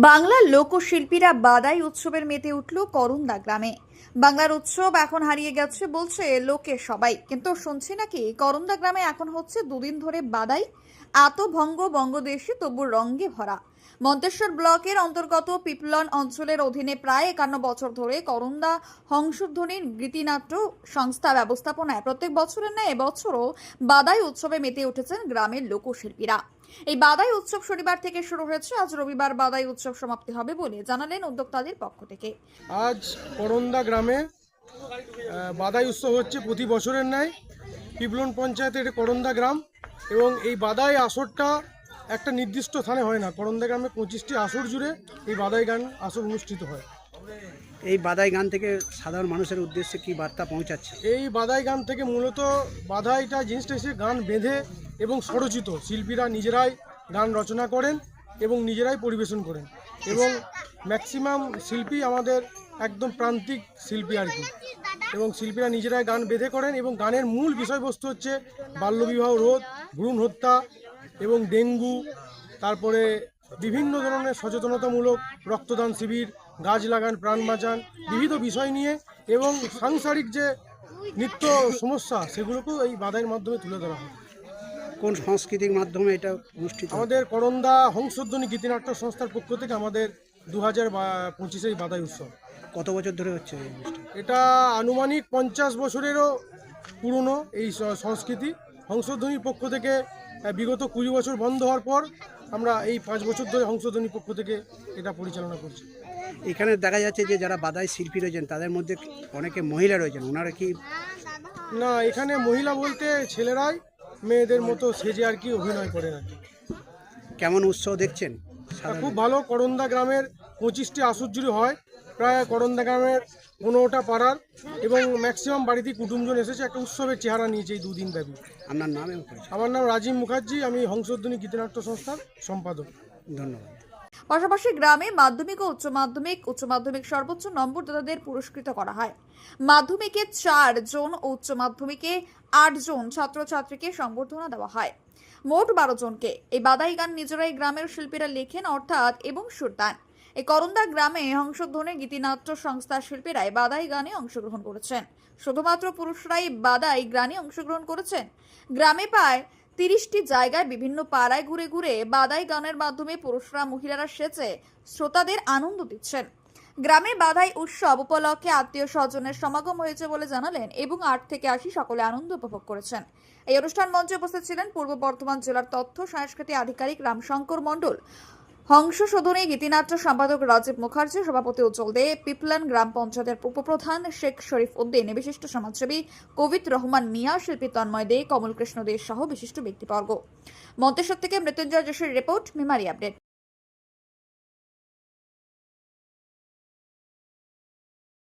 বাংলার লোকশিল্পীরা বাদাই উৎসবের মেতে উঠল করুন্দা গ্রামে। বাংলার উৎসব এখন হারিয়ে গেছে বলছে লোকে সবাই। কিন্তু শুনছি নাকি করুন্দা গ্রামে এখন হচ্ছে দুদিন ধরে বাদাই এত ভঙ্গ বঙ্গদেশে তবু রঙ্গে ভরা। মন্তেশ্বর ব্লকের অন্তর্গত পিপলন অঞ্চলের অধীনে প্রায় একান্ন বছর ধরে করুন্দা হংসধ্বনির গীতিনাট্য সংস্থা ব্যবস্থাপনায় প্রত্যেক বছরের ন্যায় এবছরও বাদাই উৎসবে মেতে উঠেছেন গ্রামের লোকশিল্পীরা। এই বাদাই উৎসব শনিবার থেকে শুরু হয়েছে। আজ রবিবার বাদাই উৎসব সমাপ্তি হবে বলে জানালেন উদ্যোক্তাদের পক্ষ থেকে। আজ করন্দা গ্রামে বাদাই উৎসব হচ্ছে প্রতি বছরের ন্যায়। পিপলন পঞ্চায়েতের করন্দা গ্রাম এবং এই বাদাই আসরটা একটা নির্দিষ্ট স্থানে হয় না। করন্দা গ্রামে পঁচিশটি আসর জুড়ে এই বাদাই গান আসর অনুষ্ঠিত হয়। এই বাদাই গান থেকে সাধারণ মানুষের উদ্দেশ্যে কি বার্তা পৌঁছাচ্ছে? এই বাদাই গান থেকে মূলত বাদাইটা জিনিসটা এসে গান বেঁধে এবং স্বরচিত। শিল্পীরা নিজেরাই গান রচনা করেন এবং নিজেরাই পরিবেশন করেন এবং ম্যাক্সিমাম শিল্পী আমাদের একদম প্রান্তিক শিল্পী আর কি। এবং শিল্পীরা নিজেরাই গান বেঁধে করেন এবং গানের মূল বিষয়বস্তু হচ্ছে বাল্যবিবাহ রোধ, ভ্রূণ হত্যা এবং ডেঙ্গু, তারপরে বিভিন্ন ধরনের সচেতনতামূলক রক্তদান শিবির গাছ লাগান প্রাণ বাঁচান বিবিধ বিষয় নিয়ে এবং সাংসারিক যে নিত্য সমস্যা সেগুলোকেও এই বাধাইয়ের মাধ্যমে তুলে ধরা হয়। কোন সাংস্কৃতিক মাধ্যমে এটা অনুষ্ঠিত আমাদের করন্দা হংসধ্বনি গীতিনাট্য সংস্থার পক্ষ থেকে আমাদের দু হাজার পঁচিশে এই বাধাই উৎসব। কত বছর ধরে হচ্ছে এই অনুষ্ঠান? এটা আনুমানিক পঞ্চাশ বছরেরও পুরনো এই সংস্কৃতি। হংসধ্বনির পক্ষ থেকে বিগত কুড়ি বছর বন্ধ হওয়ার পর আমরা এই পাঁচ বছর ধরে হংসধ্বনির পক্ষ থেকে এটা পরিচালনা করছি। এখানে দেখা যাচ্ছে যে যারা বাদায় শিল্পী রয়েছেন তাদের মধ্যে অনেকে মহিলা রয়েছেন ওনারা কি না এখানে মহিলা বলতে ছেলেরাই মেয়েদের মতো সেজে আর কি অভিনয় করে আর কি কেমন উৎসাহ দেখছেন খুব ভালো। করন্দা গ্রামের পঁচিশটি আসর জুড়ে হয়। প্রায় করন্দা গ্রামের পনেরোটা পাড়ার এবং ম্যাক্সিমাম বাড়িতে কুটুমজন এসেছে একটা উৎসবের চেহারা নিয়েছে এই দুদিন ব্যাপী। আপনার নাম এবং পরিচয়? আমার নাম রাজীব মুখার্জি আমি হংসধ্বনি গীতনাট্য সংস্থার সম্পাদক। ধন্যবাদ। পাশাপাশি গ্রামে মাধ্যমিক ও উচ্চ মাধ্যমিক উচ্চ মাধ্যমিক সর্বোচ্চ নম্বর নম্বরদাতাদের পুরস্কৃত করা হয়। মাধ্যমিকে চার জন ও উচ্চ মাধ্যমিকে আট জন ছাত্রছাত্রীকে সংবর্ধনা দেওয়া হয়। মোট বারো জনকে। এই বাদাই গান নিজেরাই গ্রামের শিল্পীরা লেখেন অর্থাৎ এবং সুরদান এই করন্দা গ্রামে হংসধ্বনি গীতিনাট্য সংস্থার শিল্পীরাই বাদাই গানে অংশগ্রহণ করেছেন। শুধুমাত্র পুরুষরাই বাদাই গানে অংশগ্রহণ করেছেন। গ্রামে প্রায় তিরিশটি জায়গায় বিভিন্ন পাড়ায় ঘুরে ঘুরে বাদাই গানের মাধ্যমে পুরুষরা, মহিলারা সেচে শ্রোতাদের আনন্দ দিচ্ছেন। গ্রামে বাধাই উৎসব উপলক্ষে আত্মীয় স্বজনের সমাগম হয়েছে বলে জানালেন এবং আট থেকে আশি সকলে আনন্দ উপভোগ করেছেন। এই অনুষ্ঠান মঞ্চে উপস্থিত ছিলেন পূর্ব বর্ধমান জেলার তথ্য, সংস্কৃতি আধিকারিক রামশঙ্কর মণ্ডল। হংস সদনে গীতিনাট্য সম্পাদক রাজীব মুখার্জি, সভাপতি উজ্জ্বল দে, পিপলান গ্রাম পঞ্চায়েতের উপপ্রধান শেখ শরীফ উদ্দিন, বিশিষ্ট সমাজসেবী কবিত রহমান মিয়া, শিল্পী তন্ময় দে কমল কৃষ্ণ দে সহ বিশিষ্ট ব্যক্তিবর্গ। মন্তেশ্বর থেকে মৃত্যুঞ্জয় যোশীর রিপোর্ট, মেমারি আপডেট।